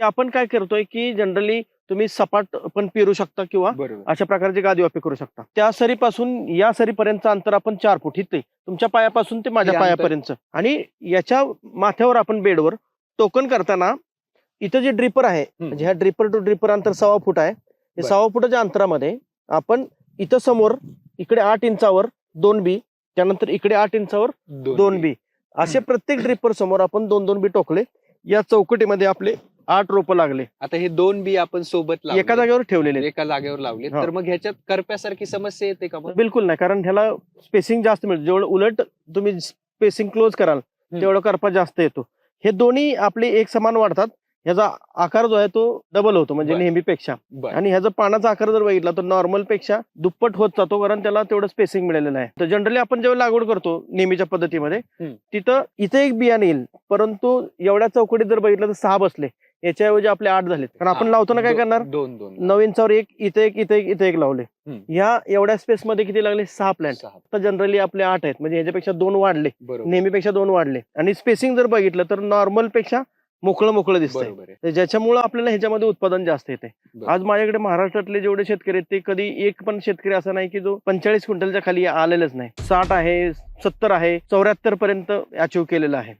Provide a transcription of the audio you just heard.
आपण काय करतोय की जनरली तुम्ही सपाट पण पेरू शकता किंवा बरोबर. अशा प्रकारचे गादी वापे करू शकता. त्या सरीपासून या सरीपर्यंतचं अंतर आपण चार फूट इथे. तुमच्या पायापासून ते माझ्या अंतर- पायापर्यंत आणि याच्या माथ्यावर आपण बेडवर टोकन करताना इथं जे ड्रिपर आहे म्हणजे ह्या ड्रिपर टू ड्रिपर अंतर सव्वा फूट आहे. हे बरं. सव्वा फुटाच्या अंतरामध्ये आपण इथं समोर इकडे आठ इंचावर दोन बी त्यानंतर इकडे आठ इंचावर दोन बी. असे प्रत्येक ड्रिपर समोर आपण दोन दोन बी टोकले. या चौकटीमध्ये आपले आठ रोपं लागले. आता हे दोन बी आपण सोबत लावले. एका जागेवर ठेवलेले. एका जागेवर लावले हा. तर मग ह्याच्यात करप्यासारखी समस्या येते का मग? बिलकुल नाही कारण ह्याला स्पेसिंग जास्त मिळतं. जेवढं उलट तुम्ही स्पेसिंग क्लोज कराल तेवढं करपा जास्त येतो. हे दोन्ही आपले एक समान वाढतात. ह्याचा आकार जो आहे तो डबल होतो म्हणजे बरं. नेहमीपेक्षा. बर. आणि ह्याचा पानाचा आकार जर बघितला तर नॉर्मलपेक्षा दुप्पट होत जातो कारण त्याला तेवढं स्पेसिंग मिळालेलं आहे. तर जनरली आपण जेव्हा लागवड करतो नेहमीच्या पद्धतीमध्ये हम्म. तिथं इथे एक बियाणे येईल. परंतु एवढ्या चौकटीत जर बघितलं तर सहा बसले. याच्याऐवजी आपले आठ झालेत. कारण आपण हा, लावताना काय करणार? दोन दोन. नऊ इंचावर एक इथे एक इथे एक इथे एक लावले. ह्या एवढ्या स्पेस मध्ये किती लागले? सहा प्लॅन्ट सहा. आता जनरली आपले आठ आहेत. म्हणजे ह्याच्यापेक्षा दोन वाढले. नेहमीपेक्षा दोन वाढले. आणि स्पेसिंग जर बघितलं तर नॉर्मलपेक्षा मोकळं मोकळं दिसतंय. तर ज्याच्यामुळं आपल्याला ह्याच्यामध्ये उत्पादन जास्त येते. आज माझ्याकडे महाराष्ट्रातले जेवढे शेतकरी आहेत ते कधी एक पण शेतकरी असा नाही की जो पंचेचाळीस क्विंटलच्या खाली आलेलाच नाही. साठ आहे सत्तर आहे चौऱ्याहत्तर पर्यंत अचीव्ह केलेला आहे.